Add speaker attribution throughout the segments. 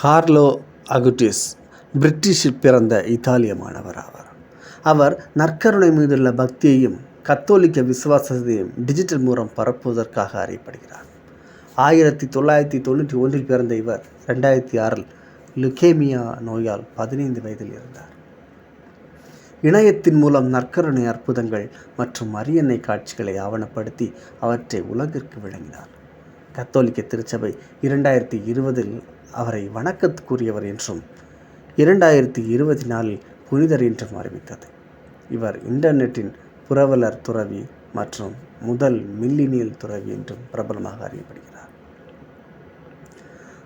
Speaker 1: Carlo அகுட்டிஸ் பிரிட்டிஷில் பிறந்த இத்தாலிய மாணவர் ஆவார். அவர் நற்கருணை மீதுள்ள பக்தியையும் கத்தோலிக்க விசுவாசத்தையும் டிஜிட்டல் மூலம் பரப்புவதற்காக அறியப்படுகிறார். ஆயிரத்தி தொள்ளாயிரத்தி தொண்ணூற்றி ஒன்றில் பிறந்த இவர் ரெண்டாயிரத்தி ஆறில் லுகேமியா நோயால் பதினைந்து வயதில் இருந்தார் இணையத்தின் மூலம் நற்கருணை அற்புதங்கள் மற்றும் அரியணை காட்சிகளை ஆவணப்படுத்தி அவற்றை உலகிற்கு விளங்கினார். கத்தோலிக்க திருச்சபை இரண்டாயிரத்தி இருபதில் அவரை வணக்கத்துக்குரியவர் என்றும் இரண்டாயிரத்தி இருபத்தி நாலில் புனிதர் என்றும் அறிவித்தது. இவர் இன்டர்நெட்டின் புரவலர் துறவி மற்றும் முதல் மில்லினியல் துறவி என்றும் பிரபலமாக அறியப்படுகிறார்.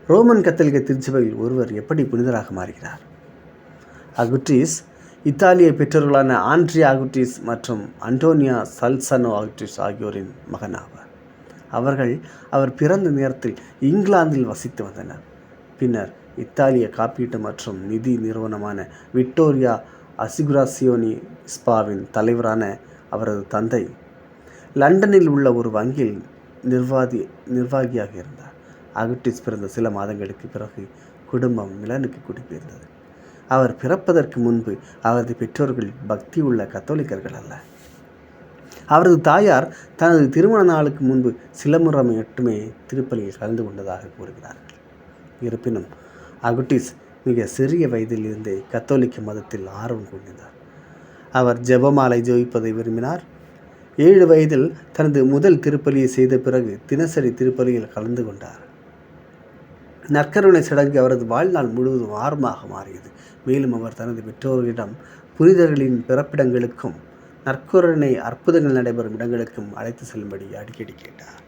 Speaker 1: ரோமன் கத்தோலிக்க திருச்சபையில் ஒருவர் எப்படி புனிதராக மாறுகிறார்? அகுட்ரிஸ் இத்தாலிய பெற்றோர்களான ஆண்ட்ரியா அகுட்டிஸ் மற்றும் அண்டோனியா சல்சனோ அகுட்டிஸ் ஆகியோரின் மகன் ஆவார் அவர்கள் அவர் பிறந்த நேரத்தில் இங்கிலாந்தில் வசித்து வந்தனர். பின்னர் இத்தாலிய காப்பீட்டு மற்றும் நிதி நிறுவனமான விக்டோரியா அசிகுராசியோனி ஸ்பாவின் தலைவரான அவரது தந்தை லண்டனில் உள்ள ஒரு வங்கியில் நிர்வாதி நிர்வாகியாக இருந்தார். அகட்டிஸ் பிறந்த சில மாதங்களுக்கு பிறகு குடும்பம் மிலனுக்கு குடிபெயர்ந்தது. அவர் பிறப்பதற்கு முன்பு அவரது பெற்றோர்கள் பக்தி உள்ள கத்தோலிக்கர்கள் அல்ல. அவரது தாயார் தனது திருமண நாளுக்கு முன்பு சில முறை மட்டுமே திருப்பலியில் கலந்து கொண்டதாக கூறுகிறார்கள். இருப்பினும் அகுட்டிஸ் மிக சிறிய வயதிலிருந்தே கத்தோலிக்க மதத்தில் ஆர்வம் கொண்டிருந்தார். அவர் ஜெபமாலை ஜோதிப்பதை விரும்பினார். ஏழு வயதில் தனது முதல் திருப்பலியை செய்த பிறகு தினசரி திருப்பலியில் கலந்து கொண்டார். நற்கருணை சடங்கு அவரது வாழ்நாள் முழுவதும் ஆர்வமாக மாறியது. மேலும் அவர் தனது பெற்றோர்களிடம் புனிதர்களின் பிறப்பிடங்களுக்கும் நற்குரனை அற்புதங்கள் நடைபெறும் இடங்களுக்கும் அழைத்து செல்லும்படி அடிக்கடி கேட்டார்.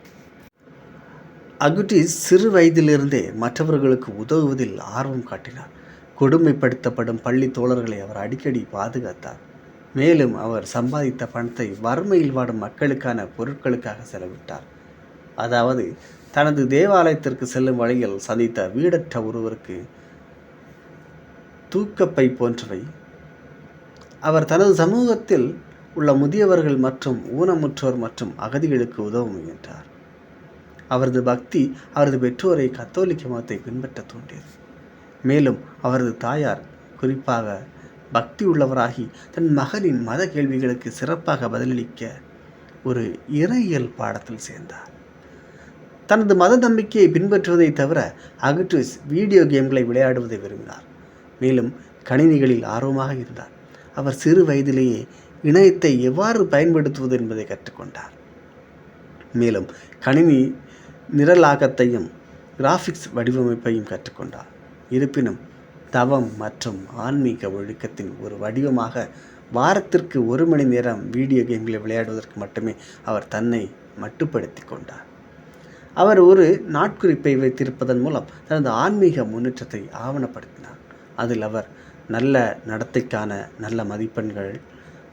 Speaker 1: அகுட்டிஸ் சிறு வயதிலிருந்தே மற்றவர்களுக்கு உதவுவதில் ஆர்வம் காட்டினார். கொடுமைப்படுத்தப்படும் பள்ளி தோழர்களை அவர் அடிக்கடி பாதுகாத்தார். மேலும் அவர் சம்பாதித்த பணத்தை வறுமையில் வாடும் மக்களுக்கான பொருட்களுக்காக செலவிட்டார். அதாவது தனது தேவாலயத்திற்கு செல்லும் வழியில் சந்தித்த வீடற்ற ஒருவருக்கு தூக்கப்பை போன்றவை. அவர் தனது சமூகத்தில் உள்ள முதியவர்கள் மற்றும் ஊனமுற்றோர் மற்றும் அகதிகளுக்கு உதவ முயன்றார். அவரது பக்தி அவரது பெற்றோரை கத்தோலிக்க மதத்தை பின்பற்ற தூண்டியது. மேலும் அவரது தாயார் குறிப்பாக பக்தி உள்ளவராகி தன் மகனின் மத கேள்விகளுக்கு சிறப்பாக பதிலளிக்க ஒரு இறையியல் பாடத்தில் சேர்ந்தார். தனது மத நம்பிக்கையை பின்பற்றுவதை தவிர அகட்ரிஸ் வீடியோ கேம்களை விளையாடுவதை விரும்பினார். மேலும் கணினிகளில் ஆர்வமாக இருந்தார். அவர் சிறு வயதிலேயே இணையத்தை எவ்வாறு பயன்படுத்துவது என்பதை கற்றுக்கொண்டார். மேலும் கணினி நிரலாக்கத்தையும் கிராஃபிக்ஸ் வடிவமைப்பையும் கற்றுக்கொண்டார். இருப்பினும் தவம் மற்றும் ஆன்மீக ஒழுக்கத்தின் ஒரு வடிவமாக வாரத்திற்கு ஒரு மணி நேரம் வீடியோ கேம்களை விளையாடுவதற்கு மட்டுமே அவர் தன்னை மட்டுப்படுத்தி கொண்டார். அவர் ஒரு நாட்குறிப்பை வைத்திருப்பதன் மூலம் தனது ஆன்மீக முன்னேற்றத்தை ஆவணப்படுத்தினார். அதில் அவர் நல்ல நடத்தைக்கான நல்ல மதிப்பெண்கள்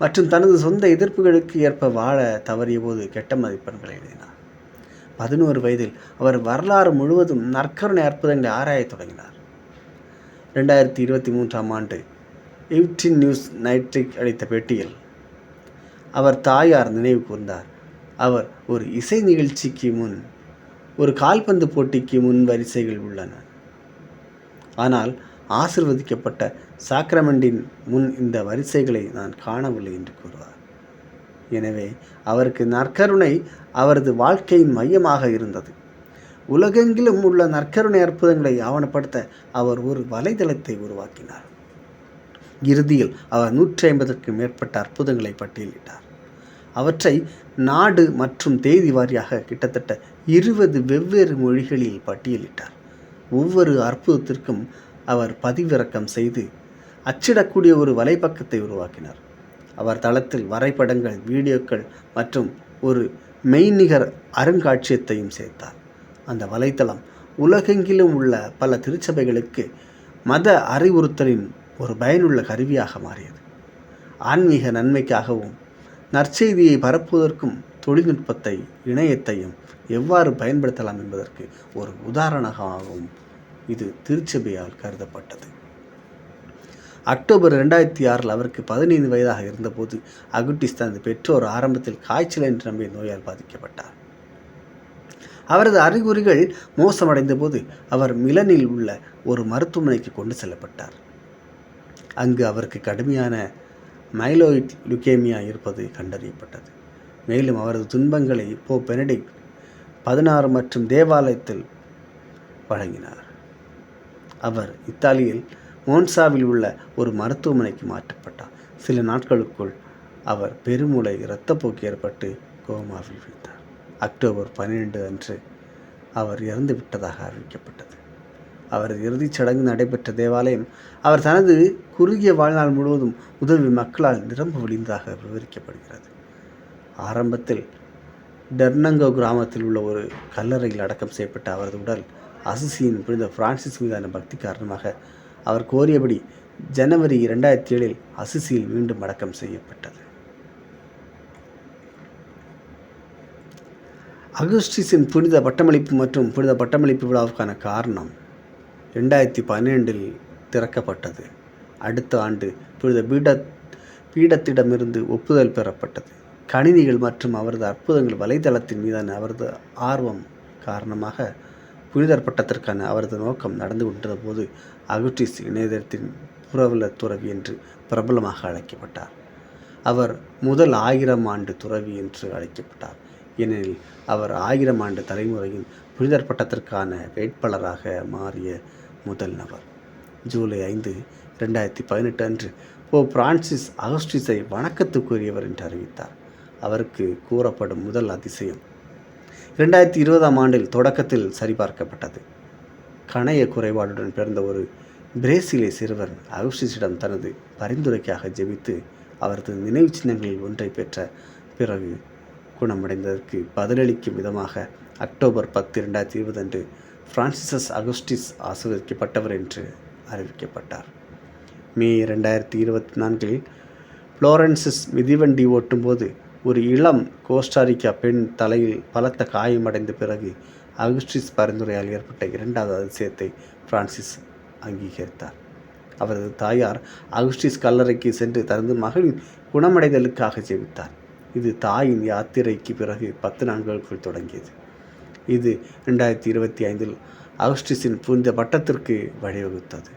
Speaker 1: மற்றும் தனது சொந்த எதிர்ப்புகளுக்கு ஏற்ப வாழ தவறிய போது கெட்ட மதிப்பெண்களை எழுதினார். பதினோரு வயதில் அவர் வரலாறு முழுவதும் நற்கருணை அற்புதங்களை ஆராயத் தொடங்கினார். ரெண்டாயிரத்தி இருபத்தி மூன்றாம் ஆண்டு எயிட்டின் நியூஸ் நைட்ரிக் அளித்த பேட்டியில் அவர் தாயார் நினைவு கூர்ந்தார். அவர் ஒரு இசை நிகழ்ச்சிக்கு முன் ஒரு கால்பந்து போட்டிக்கு முன் வரிசைகள் உள்ளன. ஆனால் ஆசிர்வதிக்கப்பட்ட சாக்ரமெண்டின் முன் இந்த வரிசைகளை நான் காணவில்லை என்று கூறுவார். எனவே அவருக்கு நற்கருணை அவரது வாழ்க்கையின் மையமாக இருந்தது. உலகெங்கிலும் உள்ள நற்கருணை அற்புதங்களை ஆவணப்படுத்த அவர் ஒரு வலைதளத்தை உருவாக்கினார். இறுதியில் அவர் நூற்றி ஐம்பதற்கும் மேற்பட்ட அற்புதங்களை பட்டியலிட்டார். அவற்றை நாடு மற்றும் தேதி வாரியாக கிட்டத்தட்ட இருபது வெவ்வேறு மொழிகளில் பட்டியலிட்டார். ஒவ்வொரு அற்புதத்திற்கும் அவர் பதிவிறக்கம் செய்து அச்சிடக்கூடிய ஒரு வலைப்பக்கத்தை உருவாக்கினார். அவர் தளத்தில் வரைபடங்கள் வீடியோக்கள் மற்றும் ஒரு மெய்நிகர் அருங்காட்சியத்தையும் சேர்த்தார். அந்த வலைத்தளம் உலகெங்கிலும் உள்ள பல திருச்சபைகளுக்கு மத அறிவுறுத்தலின் ஒரு பயனுள்ள கருவியாக மாறியது. ஆன்மீக நன்மைக்காகவும் நற்செய்தியை பரப்புவதற்கும் தொழில்நுட்பத்தை இணையத்தையும் எவ்வாறு பயன்படுத்தலாம் என்பதற்கு ஒரு உதாரணமாகவும் இது திருச்சபையால் கருதப்பட்டது. அக்டோபர் ரெண்டாயிரத்தி ஆறில் அவருக்கு பதினைந்து வயதாக இருந்தபோது அகுட்டிஸ் தனது பெற்றோர் ஆரம்பத்தில் காய்ச்சல் என்று நம்பிய நோயால் பாதிக்கப்பட்டார். அவரது அறிகுறிகள் மோசமடைந்த போது அவர் மிலனில் உள்ள ஒரு மருத்துவமனைக்கு கொண்டு செல்லப்பட்டார். அங்கு அவருக்கு கடுமையான மைலோயிட் லுகேமியா இருப்பது கண்டறியப்பட்டது. மேலும் அவரது துன்பங்களை போ பெனடிக் பதினாறு மற்றும் தேவாலயத்தில் வழங்கினார். அவர் இத்தாலியில் மோன்சாவில் உள்ள ஒரு மருத்துவமனைக்கு மாற்றப்பட்டார். சில நாட்களுக்குள் அவர் பெருமூளை இரத்தப்போக்கு ஏற்பட்டு கோமாவில் விழுந்தார். அக்டோபர் பன்னிரெண்டு அன்று அவர் இறந்து விட்டதாக அறிவிக்கப்பட்டது. அவரது இறுதிச் சடங்கு நடைபெற்ற தேவாலயம் அவர் தனது குறுகிய வாழ்நாள் முழுவதும் உதவி மக்களால் நிரம்ப விழிந்ததாக விவரிக்கப்படுகிறது. ஆரம்பத்தில் டெர்னங்கோ கிராமத்தில் உள்ள ஒரு கல்லறையில் அடக்கம் செய்யப்பட்ட அவரது உடல் அசிசியின் புனித பிரான்சிஸ் மீதான பக்தி காரணமாக அவர் கோரியபடி ஜனவரி இரண்டாயிரத்தி ஏழில் அசிசியில் மீண்டும் அடக்கம் செய்யப்பட்டது. அகஸ்டிஸின் புனித பட்டமளிப்பு மற்றும் புனித பட்டமளிப்பு விழாவுக்கான காரணம் ரெண்டாயிரத்தி பன்னிரெண்டில் திறக்கப்பட்டது. அடுத்த ஆண்டு புனித பீட பீடத்திடமிருந்து ஒப்புதல் பெறப்பட்டது. கணினிகள் மற்றும் அவரது அற்புதங்கள் வலைதளத்தின் மீதான அவரது ஆர்வம் காரணமாக புனிதர் பட்டத்திற்கான அவரது நோக்கம் நடந்து கொண்டிருந்த போது அகுட்டிஸ் இணையதளத்தின் புறவல துறவி என்று பிரபலமாக அழைக்கப்பட்டார். அவர் முதல் ஆயிரம் ஆண்டு துறவி என்று அழைக்கப்பட்டார். ஏனெனில் அவர் ஆயிரம் ஆண்டு தலைமுறையின் புனிதர் பட்டத்திற்கான வேட்பாளராக மாறிய முதல் நபர். ஜூலை ஐந்து ரெண்டாயிரத்தி பதினெட்டு அன்று ஓ பிரான்சிஸ் அகஸ்டிஸை வணக்கத்துக்குரியவர் என்று அறிவித்தார். அவருக்கு கூறப்படும் முதல் அதிசயம் இரண்டாயிரத்தி இருபதாம் ஆண்டில் தொடக்கத்தில் சரிபார்க்கப்பட்டது. கணைய குறைபாடுடன் பிறந்த ஒரு பிரேசிலிய சிறுவர் அகுஸ்டிஸிடம் தனது பரிந்துரைக்காக ஜெபித்து அவரது நினைவு சின்னங்களில் ஒன்றை பெற்ற பிறகு குணமடைந்ததற்கு பதிலளிக்கும் விதமாக அக்டோபர் பத்து இரண்டாயிரத்தி இருபது அன்று பிரான்சிசஸ் அகுஸ்டிஸ் ஆசிர்வதிக்கப்பட்டவர் என்று அறிவிக்கப்பட்டார். மே இரண்டாயிரத்தி இருபத்தி நான்கில் ஃப்ளோரன்சிஸ் மிதிவண்டி ஓட்டும்போது ஒரு இளம் கோஸ்டாரிக்கா பெண் தலையில் பலத்த காயமடைந்த பிறகு அகஸ்டிஸ் பரிந்துரையால் ஏற்பட்ட இரண்டாவது அதிசயத்தை பிரான்சிஸ் அங்கீகரித்தார். அவரது தாயார் அகஸ்டிஸ் கல்லறைக்கு சென்று தனது மகளின் குணமடைதலுக்காக ஜெபித்தார். இது தாயின் யாத்திரைக்கு பிறகு பத்து நாட்களுக்குள் தொடங்கியது. இது ரெண்டாயிரத்தி இருபத்தி ஐந்தில் அகஸ்டிஸின் புனித பட்டத்திற்கு வழிவகுத்தது.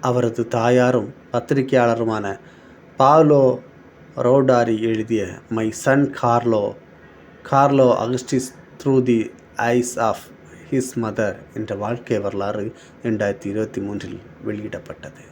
Speaker 1: அவரது தாயாரும் பத்திரிகையாளருமான பாவ்லோ ரோடாரி எழுதிய my son Carlo Carlo Acutis through the eyes of his mother என்ற வாழ்க்கை வரலாறு ரெண்டாயிரத்தி இருபத்தி மூன்றில் வெளியிடப்பட்டது.